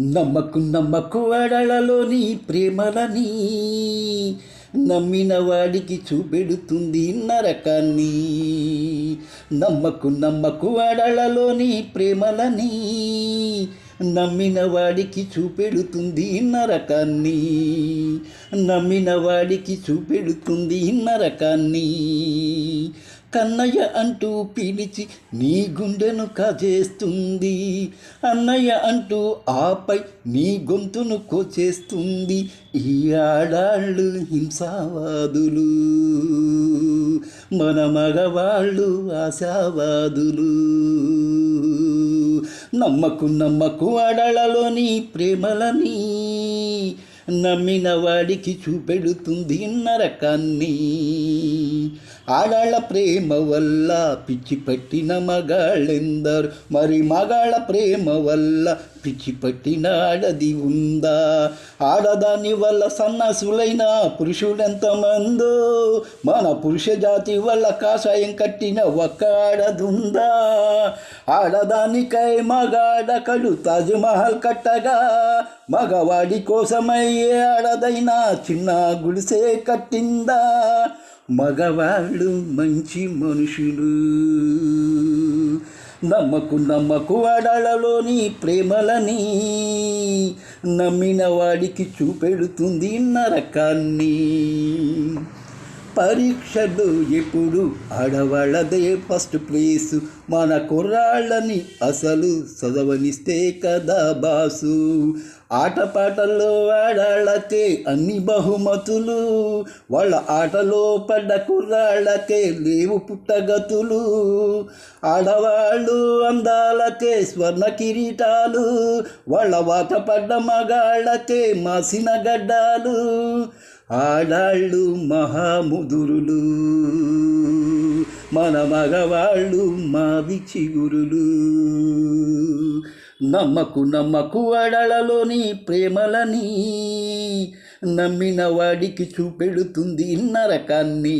నమ్మకు నమ్మకు అడలలోని ప్రేమలని నమ్మిన వాడికి చూపెడుతుంది నరకాన్ని. నమ్మకు నమ్మకు అడలలోని ప్రేమలని నమ్మిన వాడికి చూపెడుతుంది నరకాన్ని. నమ్మిన వాడికి చూపెడుతుంది నరకాన్ని. కన్నయ్య అంటూ పిలిచి నీ గుండెను కజేస్తుంది. అన్నయ్య అంటూ ఆపై నీ గొంతును కోచేస్తుంది. ఈ ఆడాళ్ళు హింసావాదులు మన మగవాళ్ళు ఆశావాదులు. నమ్మకు నమ్మకు అడలలోని ప్రేమలని నమ్మిన వాడికి చూపెడుతుంది నరకాన్ని ఆడాళ్ళ ప్రేమ వల్ల పిచ్చి పట్టిన మగాళ్ళెందరు? మరి మగాళ్ళ ప్రేమ వల్ల పిచ్చి ఆడది ఉందా? ఆడదాని వల్ల సన్నాసులైన పురుషుడెంతమందో మన పురుష జాతి వల్ల కాషాయం కట్టిన ఒక్క ఆడదుందా? ఆడదానికై మగాడకడు తాజ్మహల్ కట్టగా మగవాడి కోసమయ్యే ఆడదైనా చిన్న గుడిసే కట్టిందా? మగవాళ్ళు మంచి మనుషులు నమ్మకు నమ్మకు అడలలోని ప్రేమలని నమ్మిన వాడికి చూపెడుతుంది నరకాన్ని. పరీక్షలు ఎప్పుడు ఆడవాళ్ళదే ఫస్ట్ ప్లేసు. మన కుర్రాళ్ళని అసలు చదవనిస్తే కదా బాసు. ఆటపాటల్లో ఆడాళ్ళకే అన్ని బహుమతులు. వాళ్ళ ఆటలో పడ్డ కుర్రాళ్ళకే లేవు పుట్టగతులు. ఆడవాళ్ళు అందాలకే స్వర్ణ కిరీటాలు. వాళ్ళ వాత పడ్డ మగాళ్ళకే మాసిన గడ్డాలు. ఆడాళ్ళు మహాముదురులు మన మగవాళ్ళు మావి చిగురులు నమ్మకు నమ్మకు అడలలోని ప్రేమలని నమ్మిన వాడికి చూపెడుతుంది నరకాన్ని.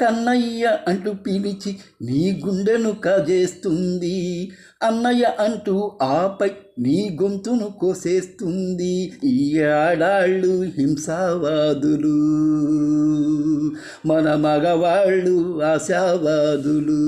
కన్నయ్య అంటూ పిలిచి నీ గుండెను కాజేస్తుంది. అన్నయ్య అంటూ ఆపై నీ గొంతును కోసేస్తుంది. ఈ ఆడాళ్ళు హింసావాదులు. మన మగవాళ్ళు ఆశావాదులు.